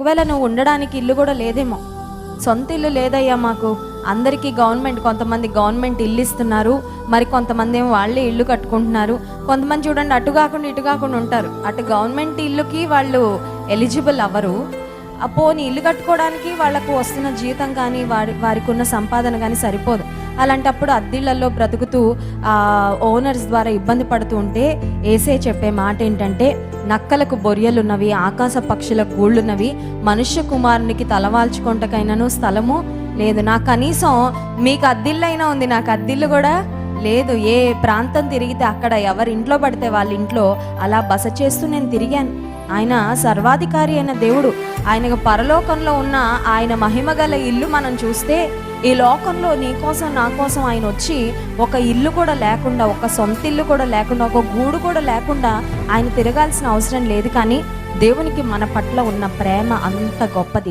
ఒకవేళ నువ్వు ఉండడానికి ఇల్లు కూడా లేదేమో. సొంత ఇల్లు లేదయ్యా మాకు. అందరికీ గవర్నమెంట్ కొంతమంది గవర్నమెంట్ ఇల్లు ఇస్తున్నారు. మరి కొంతమంది ఏమో వాళ్ళే ఇల్లు కట్టుకుంటున్నారు. కొంతమంది చూడండి అటు కాకుండా ఇటు కాకుండా ఉంటారు. అటు గవర్నమెంట్ ఇల్లుకి వాళ్ళు ఎలిజిబుల్ అవ్వరు. పోని ఇల్లు కట్టుకోవడానికి వాళ్ళకు వస్తున్న జీతం కానీ వారి వారికి ఉన్న సంపాదన కానీ సరిపోదు. అలాంటప్పుడు అద్దిళ్ళలో బ్రతుకుతూ ఓనర్స్ ద్వారా ఇబ్బంది పడుతూ ఉంటే ఏసే చెప్పే మాట ఏంటంటే నక్కలకు బొరియలున్నవి ఆకాశ పక్షులకు గూళ్ళున్నవి మనుష్య కుమారునికి తలవాల్చుకుంటకైనాను స్థలము లేదు. నాకు కనీసం మీకు అద్దిల్లైనా ఉంది నాకు అద్దిల్లు కూడా లేదు ఏ ప్రాంతం తిరిగితే అక్కడ ఎవరి ఇంట్లో పడితే వాళ్ళ ఇంట్లో అలా బస చేస్తూ నేను తిరిగాను. ఆయన సర్వాధికారి అయిన దేవుడు. ఆయన పరలోకంలో ఉన్న ఆయన మహిమ గల ఇల్లు మనం చూస్తే ఈ లోకంలో నీ కోసం నా కోసం ఆయన వచ్చి ఒక ఇల్లు కూడా లేకుండా ఒక సొంత ఇల్లు కూడా లేకుండా ఒక గూడు కూడా లేకుండా ఆయన తిరగాల్సిన అవసరం లేదు. కానీ దేవునికి మన పట్ల ఉన్న ప్రేమ అంత గొప్పది.